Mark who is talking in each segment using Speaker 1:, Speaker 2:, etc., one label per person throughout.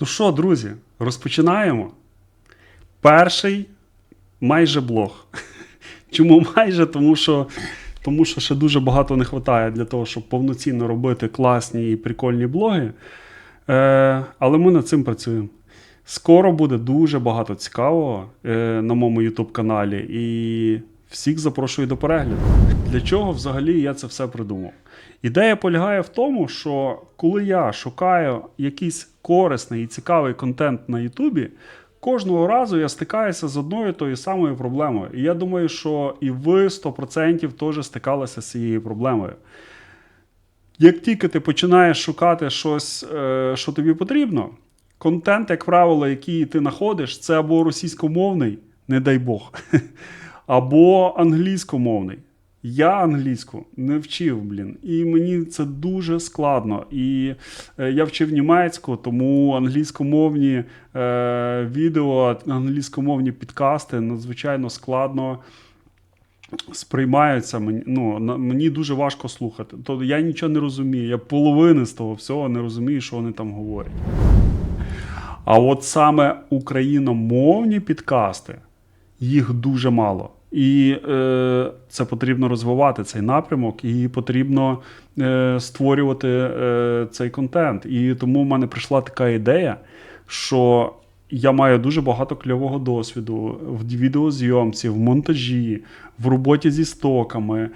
Speaker 1: Ну що, друзі, розпочинаємо. Перший майже блог. Чому майже? Тому що, тому що ще дуже багато не вистачає для того, щоб повноцінно робити класні і прикольні блоги. Е, але ми над цим працюємо. Скоро буде дуже багато цікавого е, на моєму YouTube каналі і всіх запрошую до перегляду. Для чого взагалі я це все придумав? Ідея полягає в тому, що коли я шукаю якийсь корисний і цікавий контент на Ютубі, кожного разу я стикаюся з одною тою самою проблемою. І я думаю, що і ви 100% теж стикалися з цією проблемою. Як тільки ти починаєш шукати щось, е, що тобі потрібно, контент, як правило, який ти знаходиш, це або російськомовний, не дай Бог, або англійськомовний. Я англійську не вчив, блін, і мені це дуже складно. І е, я вчив німецьку, тому англійськомовні е, відео, англійськомовні підкасти надзвичайно складно сприймаються. Мені, ну, мені дуже важко слухати. Тобто я нічого не розумію. Я половини з того всього не розумію, що вони там говорять. А от саме україномовні підкасти, їх дуже мало. І е, це потрібно розвивати цей напрямок, і потрібно е, створювати е, цей контент. І тому в мене прийшла така ідея, що я маю дуже багато кльового досвіду в відеозйомці, в монтажі, в роботі зі стоками, е,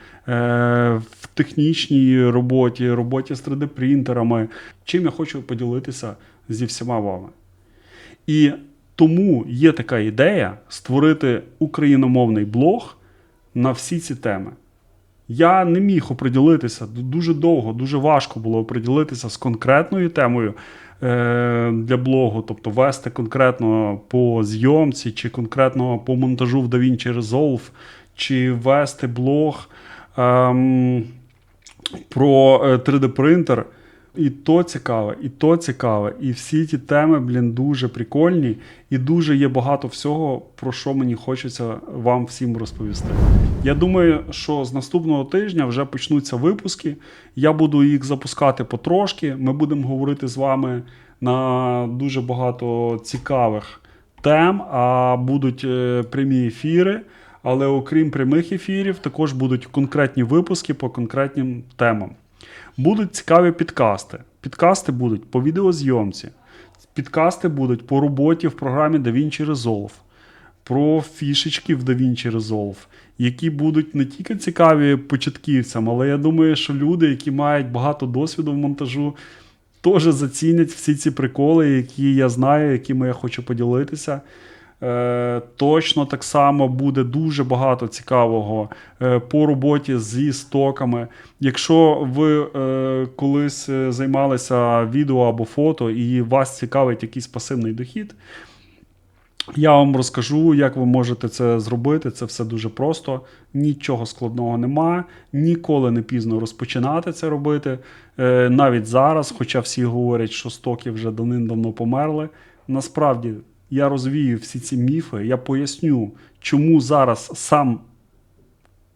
Speaker 1: в технічній роботі, роботі з 3D-принтерами. Чим я хочу поділитися зі всіма вами. І тому є така ідея створити україномовний блог на всі ці теми. Я не міг оприділитися дуже довго, дуже важко було оприділитися з конкретною темою е, для блогу, тобто вести конкретно по зйомці, чи конкретно по монтажу в DaVinci Resolve, чи вести блог ем, про е, 3D-принтер. І то цікаве, і то цікаве. І всі ті теми, блін, дуже прикольні, і дуже є багато всього, про що мені хочеться вам всім розповісти. Я думаю, що з наступного тижня вже почнуться випуски. Я буду їх запускати потрошки. Ми будемо говорити з вами на дуже багато цікавих тем, а будуть е, прямі ефіри. Але окрім прямих ефірів, також будуть конкретні випуски по конкретним темам. Будуть цікаві підкасти. Підкасти будуть по відеозйомці. Підкасти будуть по роботі в програмі DaVinci Resolve, про фішечки в DaVinci Resolve, які будуть не тільки цікаві початківцям, але я думаю, що люди, які мають багато досвіду в монтажу, теж зацінять всі ці приколи, які я знаю, якими я хочу поділитися. Е, точно так само буде дуже багато цікавого е, по роботі зі стоками. Якщо ви е, колись займалися відео або фото і вас цікавить якийсь пасивний дохід, я вам розкажу, як ви можете це зробити. Це все дуже просто. Нічого складного нема. Ніколи не пізно розпочинати це робити. Навіть зараз, хоча всі говорять, що стоки вже давним-давно померли. Насправді я розвію всі ці міфи, я поясню, чому зараз сам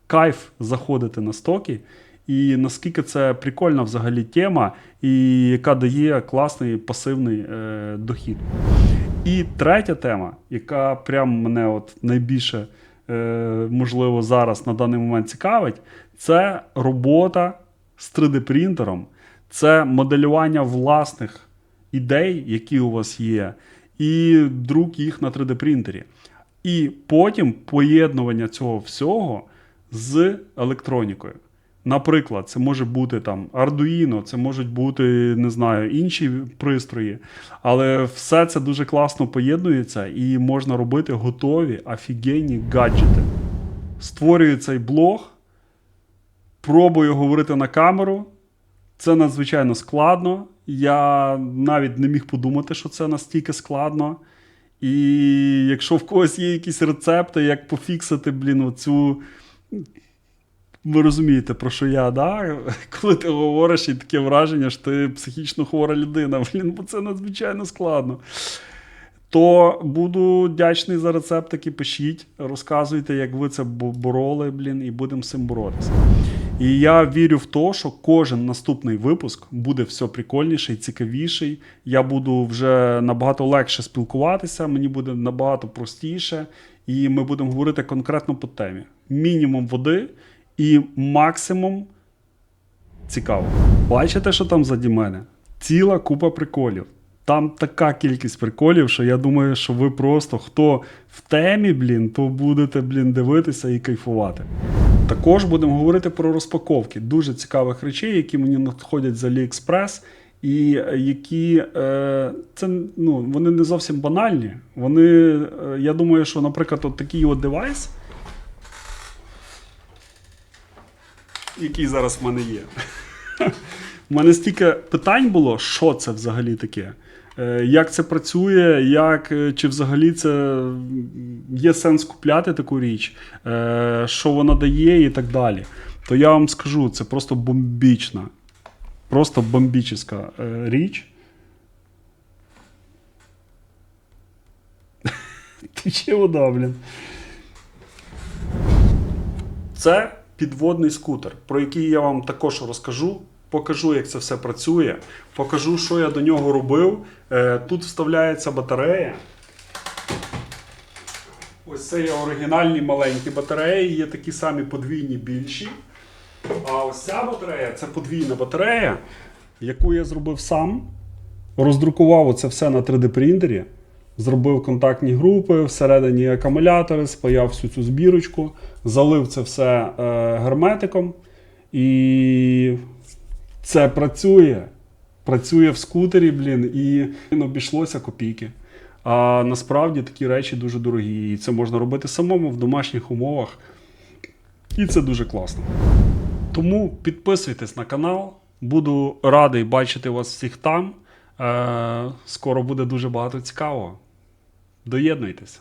Speaker 1: кайф заходити на стоки, і наскільки це прикольна взагалі тема, і яка дає класний пасивний е, дохід. І третя тема, яка прям мене от найбільше е, можливо зараз на даний момент цікавить, це робота з 3D-принтером, це моделювання власних ідей, які у вас є, і друк їх на 3D-принтері. І потім поєднування цього всього з електронікою. Наприклад, це може бути там Arduino, це можуть бути, не знаю, інші пристрої. Але все це дуже класно поєднується і можна робити готові офігенні гаджети. Створюю цей блог, пробую говорити на камеру. Це надзвичайно складно. Я навіть не міг подумати, що це настільки складно. І якщо в когось є якісь рецепти, як пофіксити, блін, оцю. Ви розумієте, про що я, да? коли ти говориш і таке враження, що ти психічно хвора людина, блін, бо це надзвичайно складно. То буду вдячний за рецептики, пишіть, розказуйте, як ви це бороли, блін, і будемо з цим боротися. І я вірю в те, що кожен наступний випуск буде все прикольніший, цікавіший. Я буду вже набагато легше спілкуватися, мені буде набагато простіше, і ми будемо говорити конкретно по темі. Мінімум води і максимум цікаво. Бачите, що там заді мене? Ціла купа приколів. Там така кількість приколів, що я думаю, що ви просто хто в темі, блін, то будете, блін, дивитися і кайфувати. Також будемо говорити про розпаковки дуже цікавих речей, які мені надходять з AliExpress, і е, які е, це ну, вони не зовсім банальні. Вони, е, я думаю, що, наприклад, от такий от девайс, який зараз в мене є. У мене стільки питань було, що це взагалі таке. Е, Як це працює, як, е, чи взагалі це є сенс купляти таку річ, е, що вона дає і так далі. То я вам скажу, це просто бомбічна, просто бомбічна річ. Тече вода, блін. Це підводний скутер, про який я вам також розкажу. Покажу, як це все працює. Покажу, що я до нього робив. Е, Тут вставляється батарея. Ось це є оригінальні маленькі батареї, є такі самі подвійні більші. А ось ця батарея це подвійна батарея, яку я зробив сам. Роздрукував це все на 3D принтері, зробив контактні групи, всередині акумулятори, спаяв всю цю збірочку, залив це все е, герметиком. І це працює. Працює в скутері, блін, і обійшлося копійки. А насправді такі речі дуже дорогі. І це можна робити самому в домашніх умовах. І це дуже класно. Тому підписуйтесь на канал. Буду радий бачити вас всіх там. Е, скоро буде дуже багато цікавого. Доєднуйтеся.